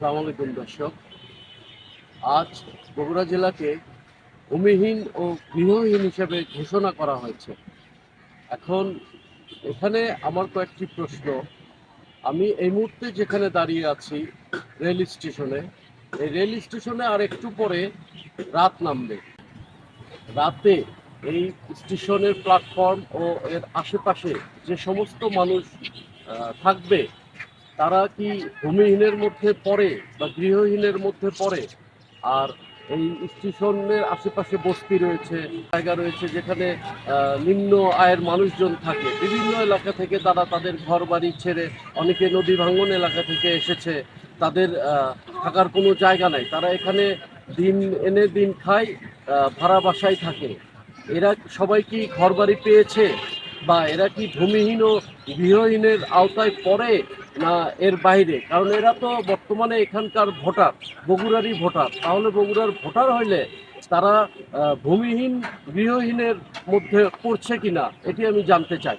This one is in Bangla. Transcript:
সালাম আলাইকুম দর্শক। আজ বগুড়া জেলাকে ভূমিহীন ও গৃহহীন হিসেবে ঘোষণা করা হয়েছে। এখন এখানে আমার কয়েকটি প্রশ্ন। আমি এই মুহূর্তে যেখানে দাঁড়িয়ে আছি, রেল স্টেশনে, এই রেল স্টেশনে আর একটু পরে রাত নামবে। রাতে এই স্টেশনের প্ল্যাটফর্ম ও এর আশেপাশে যে সমস্ত মানুষ থাকবে তারা কি ভূমিহীনের মধ্যে পড়ে বা গৃহহীনের মধ্যে পড়ে? আর এই স্টেশনের আশেপাশে বস্তি রয়েছে, জায়গা রয়েছে যেখানে নিম্ন আয়ের মানুষজন থাকে। বিভিন্ন এলাকা থেকে তারা তাদের ঘর বাড়ি ছেড়ে অনেকে নদী ভাঙ্গন এলাকা থেকে এসেছে। তাদের থাকার কোনো জায়গা নাই। তারা এখানে দিন এনে দিন খায় ভাড়া বাসায় থাকে। এরা সবাই কি ঘর বাড়ি পেয়েছে? বা এরা কি ভূমিহীন ও গৃহহীনের আওতায় পড়ে? না এর বাইরে। কারণ এরা তো বর্তমানে এখানকার ভোটার, বগুড়ারই ভোটার। তাহলে বগুড়ার ভোটার হইলে তারা ভূমিহীন, গৃহহীনের মধ্যে পড়ছে কিনা, এটি আমি জানতে চাই।